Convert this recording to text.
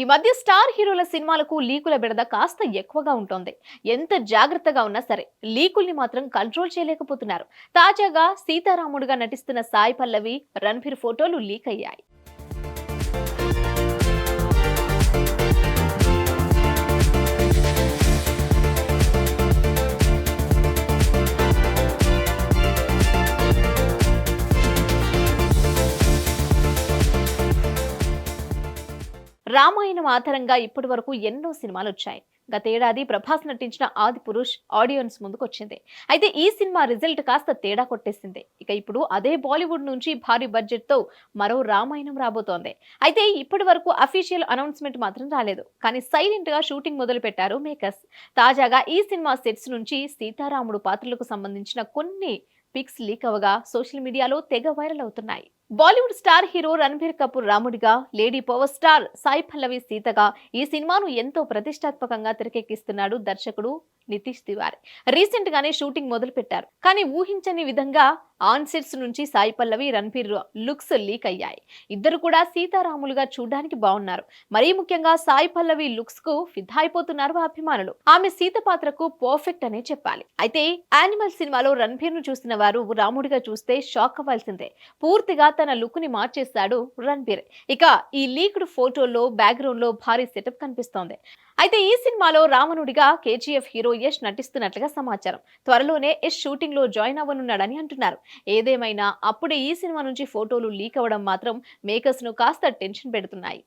ఈ మధ్య స్టార్ హీరోల సినిమాలకు లీకుల బిడద కాస్త ఎక్కువగా ఉంటుంది. ఎంత జాగ్రత్తగా ఉన్నా సరే లీకుల్ని మాత్రం కంట్రోల్ చేయలేకపోతున్నారు. తాజాగా సీతారాముడుగా నటిస్తున్న సాయి పల్లవి రణ్బీర్ ఫోటోలు లీక్ అయ్యాయి రామాయణం ఆధారంగా ఇప్పటి వరకు ఎన్నో సినిమాలు వచ్చాయి. గతేడాది ప్రభాస్ నటించిన ఆది పురుష్ ఆడియన్స్ ముందుకొచ్చింది అయితే ఈ సినిమా రిజల్ట్ కాస్త తేడా కొట్టేసింది. ఇక ఇప్పుడు అదే బాలీవుడ్ నుంచి భారీ బడ్జెట్తో మరో రామాయణం రాబోతోంది. అయితే ఇప్పటి వరకు అఫీషియల్ అనౌన్స్మెంట్ మాత్రం రాలేదు. కానీ సైలెంట్గా షూటింగ్ మొదలుపెట్టారు మేకర్స్. తాజాగా ఈ సినిమా సెట్స్ నుంచి సీతారాముడు పాత్రలకు సంబంధించిన కొన్ని పిక్స్ లీక్ అవగా సోషల్ మీడియాలో తెగ వైరల్ అవుతున్నాయి. Bollywood star hero Ranbir Kapoor రాముడిగా lady power star Sai Pallavi సీతగా ఈ సినిమాను ఎంతో ప్రతిష్టాత్మకంగా తెరకెక్కిస్తున్నాడు దర్శకుడు నితీష్ తివారీ. రీసెంట్ గానే షూటింగ్ మొదలు పెట్టారు కానీ ఊహించని విధంగా ఆన్సెట్స్ నుంచి సాయి పల్లవి రణబీర్ లుక్స్ లీక్ అయ్యాయి. ఇద్దరు కూడా సీతారాములుగా చూడడానికి బాగున్నారు మరీ ముఖ్యంగా సాయి పల్లవి లుక్స్కు ఫిదా అయిపోతున్నారు అభిమానులు. ఆమె సీత పాత్రకు పర్ఫెక్ట్ అనే చెప్పాలి. అయితే యానిమల్ సినిమాలో రణబీర్ను చూసిన వారు రాముడిగా చూస్తే షాక్ అవ్వాల్సిందే. పూర్తిగా తన లుక్ని మార్చేశాడు రణ్బీర్. ఇక ఈ లీక్డ్ ఫోటోలో బ్యాక్గ్రౌండ్లో భారీ సెటప్ కనిపిస్తోంది. అయితే ఈ సినిమాలో రావణుడిగా కేజీఎఫ్ హీరో యష్ నటిస్తున్నట్లుగా సమాచారం. త్వరలోనే యష్ షూటింగ్లో జాయిన్ అవ్వనున్నాడని అంటున్నారు. ఏదేమైనా అప్పుడే ఈ సినిమా నుంచి ఫోటోలు లీక్ అవ్వడం మాత్రం మేకర్స్ను కాస్త టెన్షన్ పెడుతున్నాయి.